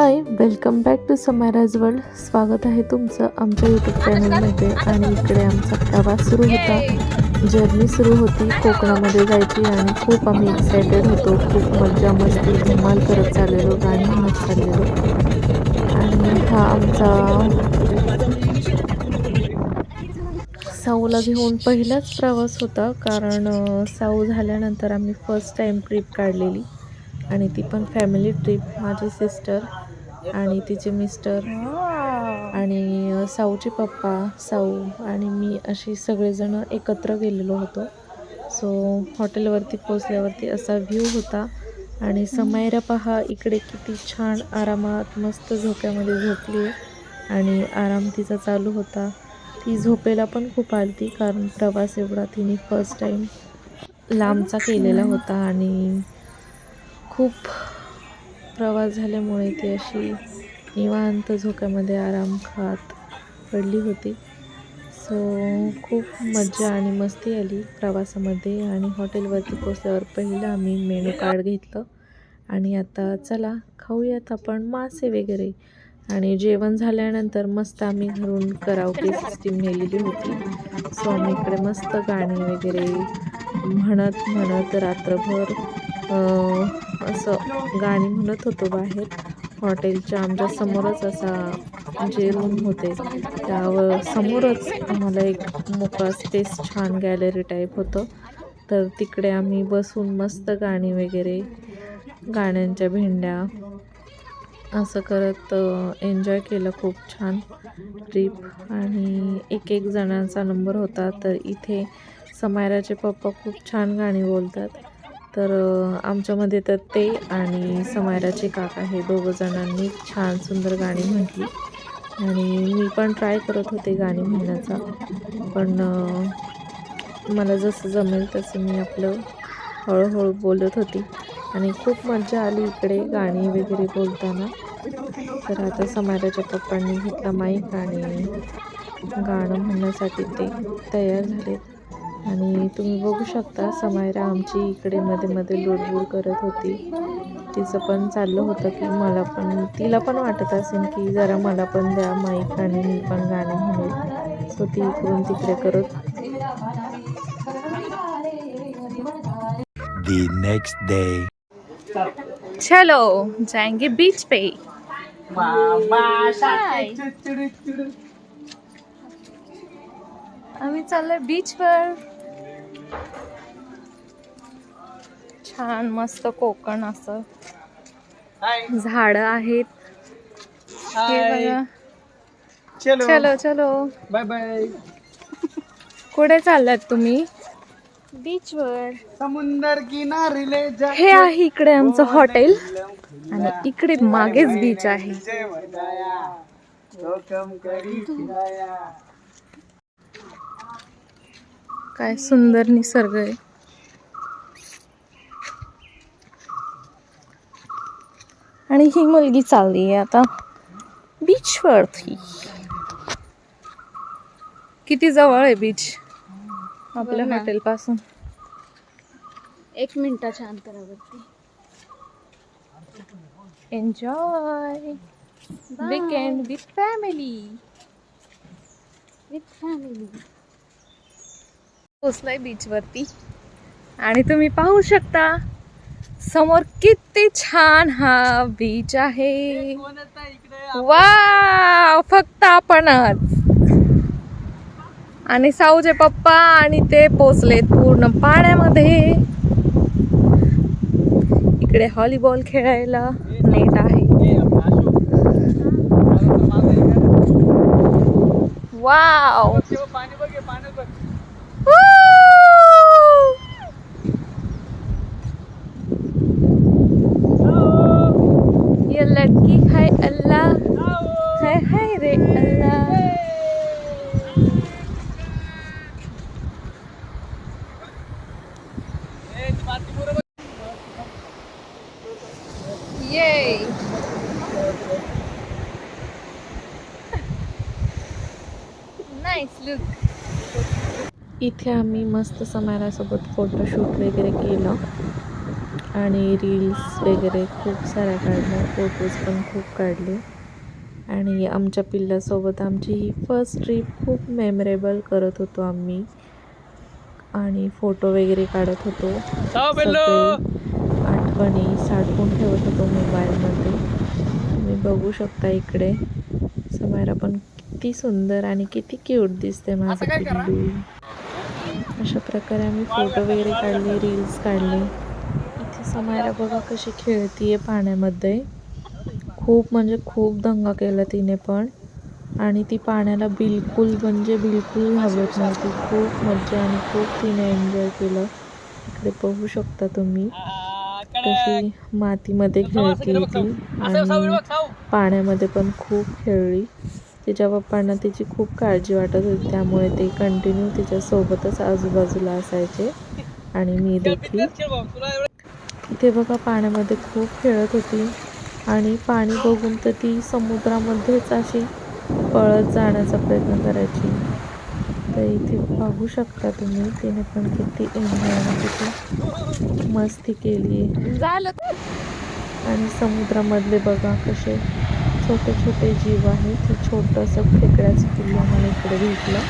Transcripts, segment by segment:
High welcome back to समायराज world स्वागत आहे तुमचं आमच्या यूट्यूब चॅनलमध्ये आणि इकडे आमचा प्रवास सुरू होता. जर्नी सुरू होती. कोकणामध्ये जायची आणि खूप आम्ही एक्सायटेड होतो. खूप मज्जा मस्ती धमाल करत चाललेलो. गाणी म्हणत चाललेलो. आणि हा आमचा साऊला घेऊन पहिलाच प्रवास होता. कारण साऊ झाल्यानंतर आम्ही फर्स्ट टाईम ट्रिप काढलेली. आणि ती पण फॅमिली ट्रिप माझी सिस्टर आणि तिचे मिस्टर आणि साऊचे पप्पा साऊ आणि मी अशी सगळेजण एकत्र गेलेलो होतो. सो हॉटेलवरती पोचल्यावरती असा व्ह्यू होता आणि समायरा पहा इकडे किती छान आरामात मस्त झोक्यामध्ये झोपली आहे आणि आराम तिचा चालू होता. ती झोपेला पण खूप आलती कारण प्रवास एवढा तिने फर्स्ट टाईम लांबचा केलेला होता आणि खूप प्रवास झाल्यामुळे ती अशी निवांत झोक्यामध्ये आराम खात पडली होती. सो खूप मज्जा आणि मस्ती आली प्रवासामध्ये आणि हॉटेलवरती पोचल्यावर पहिलं आम्ही मेनू कार्ड घेतलं. आणि आता चला खाऊयात आपण मासे वगैरे. आणि जेवण झाल्यानंतर मस्त आम्ही घरून करावकी सिस्टीम नेलेली होती. सो आम्ही इकडे मस्त गाणी वगैरे म्हणत म्हणत रात्रभर असं गाणी म्हणत होतो बाहेर. हॉटेलच्या आमच्या समोरच असा जे रूम होते त्यावर समोरच आम्हाला एक मोकळा स्पेस छान गॅलरी टाईप होतं. तर तिकडे आम्ही बसून मस्त गाणी वगैरे गाण्यांच्या भेंड्या असं करत एन्जॉय केलं खूप छान ट्रिप आणि एक एक जणांचा नंबर होता तर इथे समायराचे पप्पा खूप छान गाणी बोलतात. तर आमच्यामध्ये तर ते आणि समायराचे काका हे दोघं जणांनी छान सुंदर गाणी म्हटली. आणि मी पण ट्राय करत होते गाणी म्हणण्याचा पण मला जसं जमेल तसं मी आपलं हळूहळू बोलत होती. आणि खूप मजा आली इकडे गाणी वगैरे बोलताना. तर आता समाजाच्या पप्पांनी घेतला माईक आणि गाणं म्हणण्यासाठी ते तयार झालेत. आणि तुम्ही बघू शकता समायरा आमची इकडे मध्ये मध्ये लुडबुड करत होती. तिचं पण चाललं होतं की मला पण तिला पण वाटत असेल की जरा मला पण द्या माईक आणि मी पण गाणं म्हणेल सो ती इकडून तिकडे करत the next day. चलो जाएंगे बीच पे. आम्ही चाललोय बीच वर. छान मस्त कोकण असं. झाड आहेत. चलो. चलो चलो. बाय बाय कुठे चाललात तुम्ही? बीच वर. समुंदर किनारीले जा. हे आहे इकडे आमचं हॉटेल. आणि इकडे मागेच बीच आहे. काय सुंदर निसर्ग आहे. आणि ही मुलगी चालली आहे आता बीच वरती किती जवळ आहे बीच आपल्या हॉटेल पासून एक मिनिटाच्या अंतरावरती. Enjoy weekend with family with family पोचलाय beach वरती. आणि तुम्ही पाहू शकता समोर किती छान हा बीच आहे. वा फक्त आपणच. आणि साऊचे पप्पा आणि ते पोचलेत पूर्ण पाण्यामध्ये. इकडे हॉलीबॉल खेळायला नेट आहे. वाव पाणी बघ हे पाणी बघ ये लड़की है अल्लाह है है रे अल्लाह इथे आम्ही मस्त समायरासोबत फोटोशूट वगैरे केलं. आणि रील्स वगैरे खूप साऱ्या काढल्या. फोटोज पण खूप काढले. आणि आमच्या पिल्लासोबत आमची ही फर्स्ट ट्रिप खूप मेमरेबल करत होतो आम्ही. आणि फोटो वगैरे काढत होतो. आठवणी साठवून ठेवत होतो मोबाईलमध्ये. तुम्ही बघू शकता इकडे. समायरा पण किती सुंदर आणि किती क्यूट दिसते माझं पिल्लू. अशा प्रकारे आम्ही फोटो वगैरे काढले रील्स काढले. इथे समायरा बघा कशी खेळतीये पाण्यामध्ये. खूप म्हणजे खूप दंगा केला तिने पण. आणि ती पाण्याला बिलकुल म्हणजे बिलकुल घाबरत नव्हती. खूप मजा आणि खूप तिने एन्जॉय केलं. इकडे बघू शकता तुम्ही. कशी मातीमध्ये खेळते ती आणि पाण्यामध्ये पण खूप खेळली. तिच्या पप्पांना तिची खूप काळजी वाटत होती त्यामुळे ते कंटिन्यू तिच्यासोबतच आजूबाजूला असायचे. आणि मी देखील. इथे बघा पाण्यामध्ये खूप खेळत होती. आणि पाणी बघून तर ती समुद्रामध्येच अशी पळत जाण्याचा प्रयत्न करायची. तर इथे बघू शकता तुम्ही तिने पण किती एन्जॉय मस्ती केली आहे. झालं आणि समुद्रामधले बघा कसे छोटे छोटे जीव आहेत. ते छोटंसं खेकड्याचं पिल्लू मला इकडे भेटलं.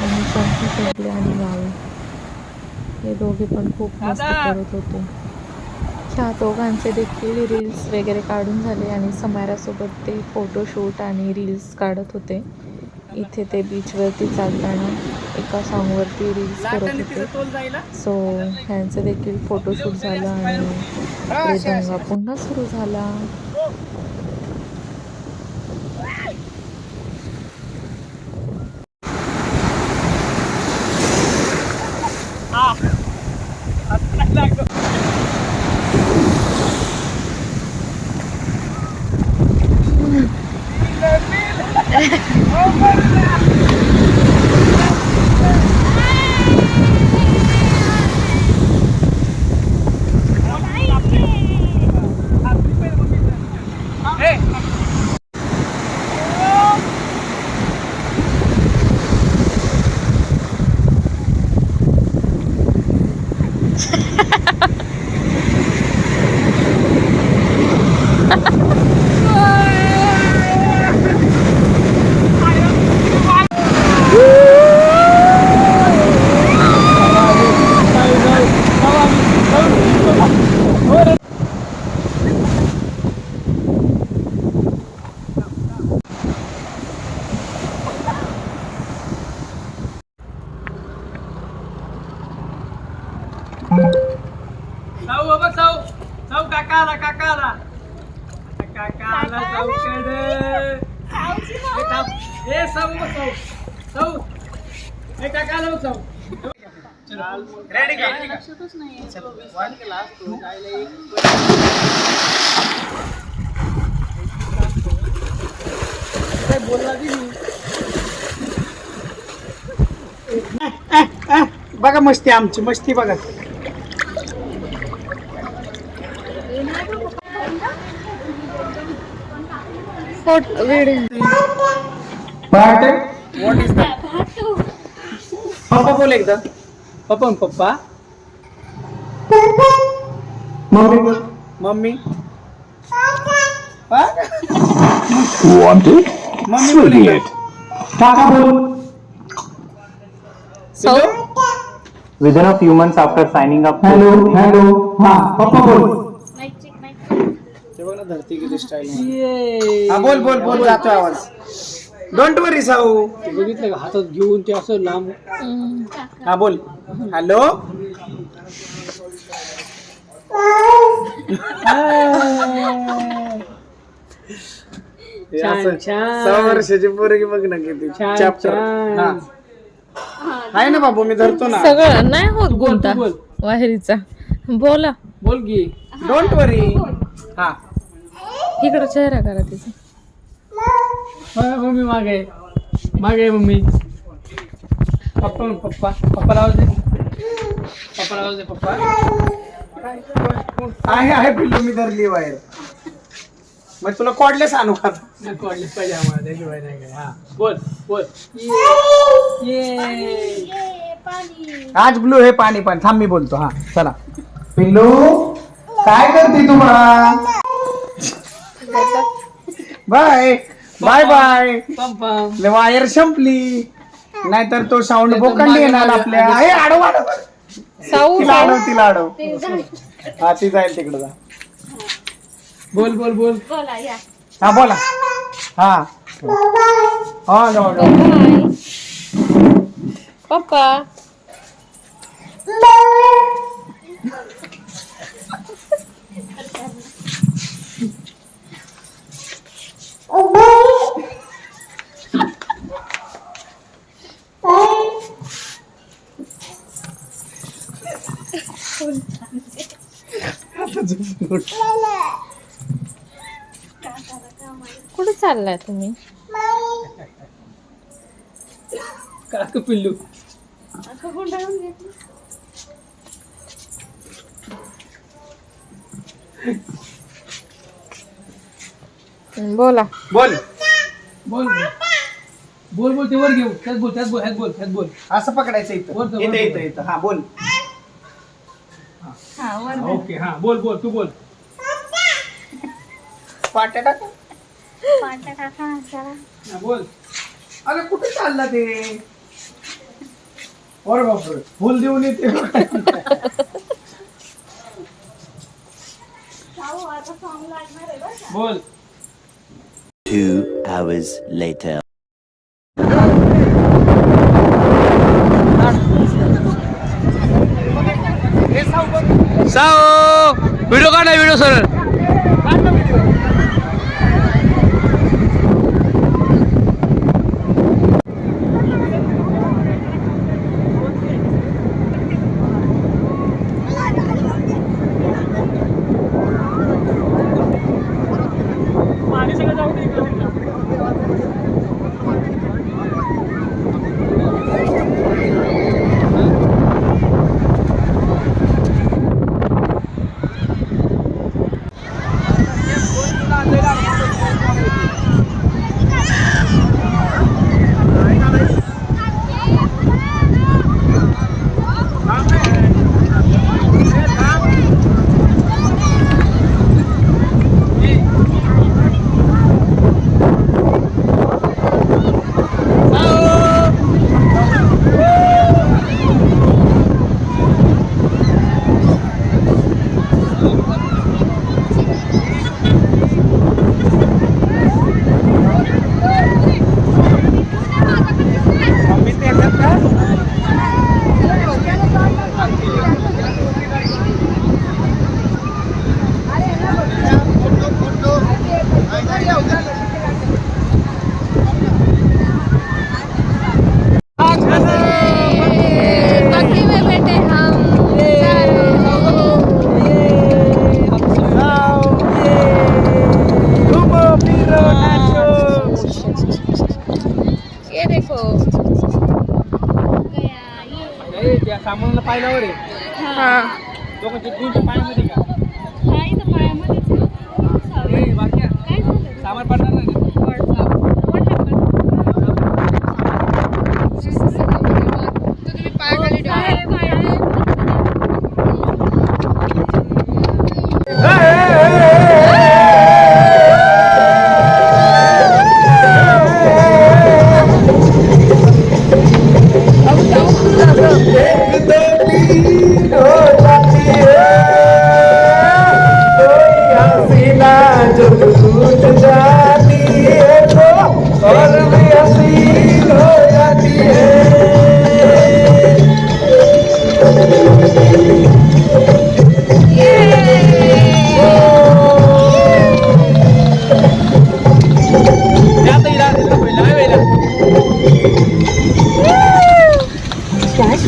आणि शंख फेकले आणि मावे हे दोघे पण खूप मस्त करत होते. ह्या दोघांचे देखील रील्स वगैरे काढून झाले आणि समायरासोबत ते फोटोशूट आणि रील्स काढत होते. इथे ते बीचवरती चालताना एका सॉन्गवरती रील्स करत होते. सो ह्यांचं देखील फोटोशूट झालं आणि पुन्हा सुरू झाला. साऊ बाबा साऊ. साऊ काका आला काका आला काका आला साऊकडे ए, साऊ बाबा साऊ. साऊ. ए काका आला बघ, रेडी का? लक्षातच नाही बोलला. बघा मस्ती आमची मस्ती बघा. Photo video what is that पप्पा बोल एकदा पप्पा म्हण पप्पा मम्मी बोल मम्मी हा? मम्मी बोल एकदा काका बोल सौ within a few months after signing up hello hello हा पप्पा बोल माईक चेक माईक ते बघ ना धरती किती स्टाईल हा बोल बोल बोल जातो आवाज. डोंट वरी साऊ. बघितलं का हातात घेऊन ते असं लांब हा बोल. हॅलो छान, छान. सहा वर्षाची पोरगी बघ ना किती. छान, चॅप्टर छान. आहे ना बाबू मी धरतो ना. सगळं नाही होत बोल, तू गुंता बोल. वाहेरीचा. बोला. बोल की. डोंट वरी हा. इकडं चेहरा करा तिचा. बघा मम्मी मागे मागे मम्मी. पप्पा पप्पा. पप्पा आवाज दे. पप्पा आवाज दे पप्पा. आहे आहे पिल्लू मी धरली बाहेर. मग तुला कॉडलेस आणू का? नको वाटलं पाहिजे आम्हाला. त्याशिवाय नाही काय. हा बोल बोल. ये. आज ब्लू हे पाणी पण. थांब मी बोलतो. हा चला. पिल्लू काय करते तू बाळा? बाय. Bye bye. पम पम वायर संपली. नाहीतर तो साऊंड बोकंडी येणार आपल्या. हे आडव आडव. साऊ तिला आडव तिला आडव. हा ती जाईल तिकडे जा. बोल बोल बोल. बोला या. हा बोला. हा. हा जाऊ जाऊ. पप्पा. कुठे चाललाय तुम्ही? काक पिल्लू. बोला. बोल. बोल बोल. बोल बोल ते वर घेऊ. त्यात बोल त्यात बोल ह्यात बोल ह्यात बोल. असं पकडायचं इथं. वरतं, इथं वरतं. इथं इथं. हा बोल. हा वर ओके हा. बोल बोल तू बोल. पाट्या टाक. पाटा टाका जरा. हा, बोल. अरे कुठे चालला ते? अरे बापरे. फुल देऊन येते. जाऊ आता सॉंग लागणार आहे बरं का? बोल. Two hours later. Sao? Video kan ada video sana. सामानाला पाहिल्यावर आहे. हाँ. पायामध्ये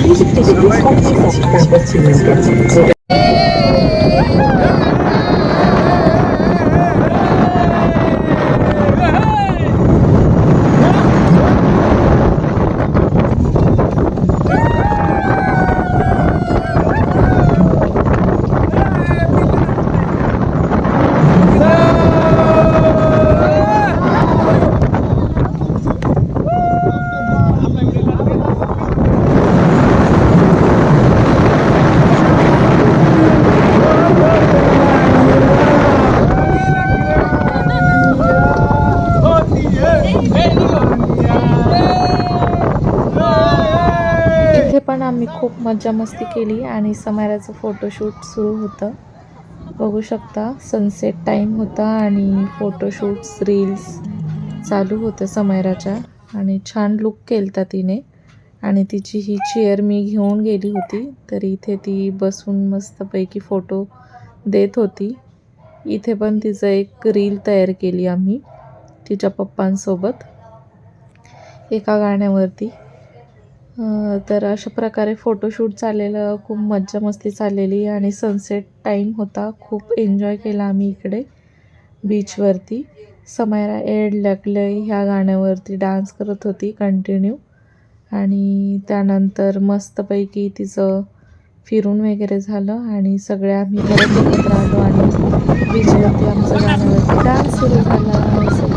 Music distribution. खूप मज्जा मस्ती केली आणि समाराचं फोटोशूट सुरू होतं. बघू शकता सनसेट टाईम होता आणि फोटोशूट्स रील्स चालू होतं समायराच्या आणि छान लुक केलता तिने. आणि तिची ही चेअर मी घेऊन गेली होती. तर इथे ती बसून मस्तपैकी फोटो देत होती. इथे पण तिचं एक रील तयार केली आम्ही तिच्या पप्पांसोबत. एका गाण्यावरती. तर अशा प्रकारे फोटोशूट चाललेलं खूप मज्जा मस्ती चाललेली आणि सनसेट टाईम होता. खूप एन्जॉय केला आम्ही इकडे बीचवरती समायरा एड लागलंय ह्या गाण्यावरती डान्स करत होती कंटिन्यू आणि त्यानंतर मस्तपैकी तिचं फिरून वगैरे झालं आणि सगळ्या आम्ही परत एकत्र आणि बीचवरती आमचं गाण्यावरती डान्स सुरू झाला.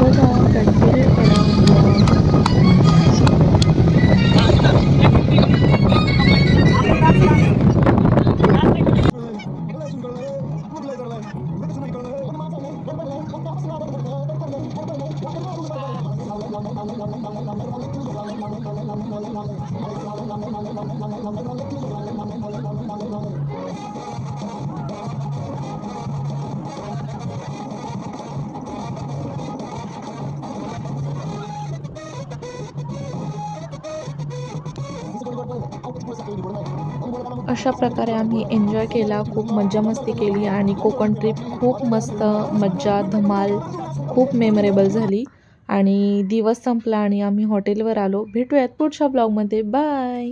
अशा प्रकारे आम्ही एन्जॉय केला खूप मज्जा मस्ती केली आणि कोकण ट्रिप खूप मस्त मज्जा धमाल खूप मेमरेबल झाली. आणि दिवस संपला आणि आम्ही हॉटेलवर आलो. भेटूयात पुढच्या ब्लॉगमध्ये बाय